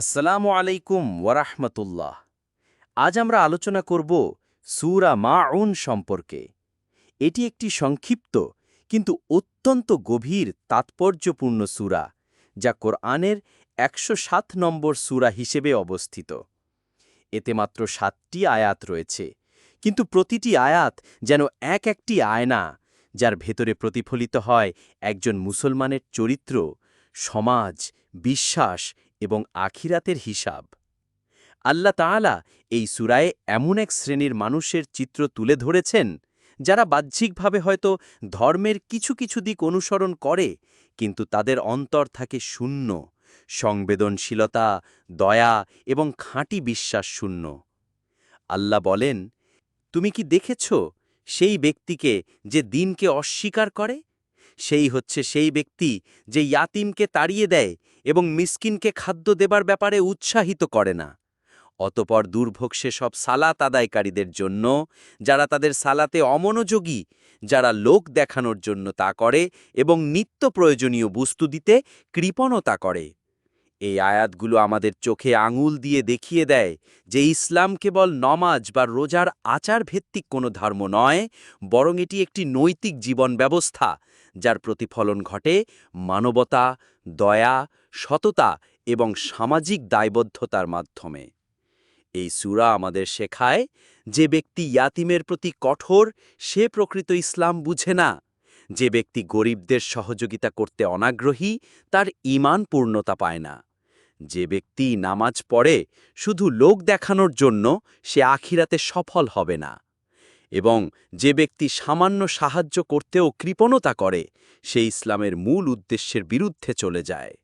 আসসালামু আলাইকুম ওয়ারাহমাতুল্লাহ। আজ আমরা আলোচনা করব সুরা মাউন সম্পর্কে। এটি একটি সংক্ষিপ্ত কিন্তু অত্যন্ত গভীর তাৎপর্যপূর্ণ সুরা, যা কোরআনের একশো সাত নম্বর সুরা হিসেবে অবস্থিত। এতে মাত্র সাতটি আয়াত রয়েছে, কিন্তু প্রতিটি আয়াত যেন এক একটি আয়না, যার ভেতরে প্রতিফলিত হয় একজন মুসলমানের চরিত্র, সমাজ, বিশ্বাস এবং আখিরাতের হিসাব। আল্লাহ তাআলা এই সুরায়ে এমন এক শ্রেণির মানুষের চিত্র তুলে ধরেছেন, যারা বাহ্যিকভাবে হয়তো ধর্মের কিছু কিছু দিক অনুসরণ করে, কিন্তু তাদের অন্তর থাকে শূন্য, সংবেদনশীলতা, দয়া এবং খাঁটি বিশ্বাস শূন্য। আল্লাহ বলেন, তুমি কি দেখেছ সেই ব্যক্তিকে যে দিনকে অস্বীকার করে? সেই হচ্ছে সেই ব্যক্তি যে ইয়াতিমকে তাড়িয়ে দেয় এবং মিসকিনকে খাদ্য দেবার ব্যাপারে উৎসাহিত করে না। অতপর দুর্ভোগ সব সালাত আদায়কারীদের জন্য, যারা তাদের সালাতে অমনোযোগী, যারা লোক দেখানোর জন্য তা করে এবং নিত্য প্রয়োজনীয় বস্তু দিতে কৃপণতা করে। এই আয়াতগুলো আমাদের চোখে আঙুল দিয়ে দেখিয়ে দেয় যে ইসলাম কেবল নমাজ বা রোজার আচার ভিত্তিক কোনো ধর্ম নয়, বরং এটি একটি নৈতিক জীবন ব্যবস্থা, যার প্রতিফলন ঘটে মানবতা, দয়া, সততা এবং সামাজিক দায়বদ্ধতার মাধ্যমে। এই সুরা আমাদের শেখায় যে ব্যক্তি ইয়াতিমের প্রতি কঠোর, সে প্রকৃত ইসলাম বুঝে না। যে ব্যক্তি গরিবদের সহযোগিতা করতে অনাগ্রহী, তার ইমান পূর্ণতা পায় না। যে ব্যক্তি নামাজ পড়ে, শুধু লোক দেখানোর জন্য সে আখিরাতে সফল হবে না। এবং যে ব্যক্তি সামান্য সাহায্য করতেও কৃপণতা করে, সে ইসলামের মূল উদ্দেশ্যের বিরুদ্ধে চলে যায়।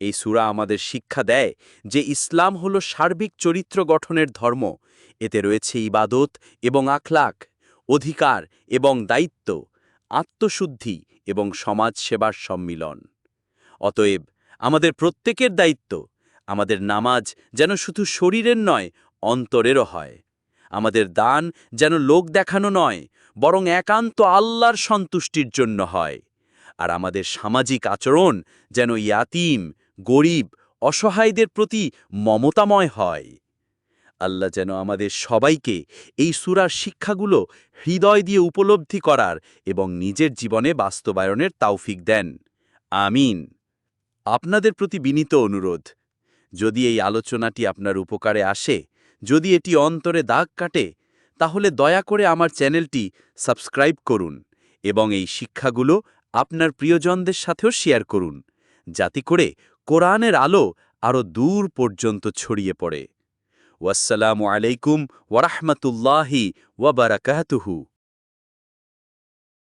এই সুরা আমাদের শিক্ষা দেয় যে ইসলাম হল সার্বিক চরিত্র গঠনের ধর্ম। এতে রয়েছে ইবাদত এবং আখলাক অধিকার এবং দায়িত্ব, আত্মশুদ্ধি এবং সমাজ সেবার সম্মিলন। অতএব আমাদের প্রত্যেকের দায়িত্ব। আমাদের নামাজ যেন শুধু শরীরের নয়, অন্তরেরও হয়। আমাদের দান যেন লোক দেখানো নয়, বরং একান্ত আল্লাহর সন্তুষ্টির জন্য হয়। আর আমাদের সামাজিক আচরণ যেন ইয়াতিম, গরিব, অসহায়দের প্রতি মমতাময় হয়। আল্লাহ যেন আমাদের সবাইকে এই সুরার শিক্ষাগুলো হৃদয় দিয়ে উপলব্ধি করার এবং নিজের জীবনে বাস্তবায়নের তাওফিক দেন। আমিন। আপনাদের প্রতি বিনীত অনুরোধ, যদি এই আলোচনাটি আপনার উপকারে আসে, যদি এটি অন্তরে দাগ কাটে, তাহলে দয়া করে আমার চ্যানেলটি সাবস্ক্রাইব করুন এবং এই শিক্ষাগুলো আপনার প্রিয়জনদের সাথেও শেয়ার করুন, যাতে করে কোরআনের আলো আরও দূর পর্যন্ত ছড়িয়ে পড়ে। ওয়াসসালামু আলাইকুম ওয়ারাহমাতুল্লাহি ওয়াবারাকাতুহু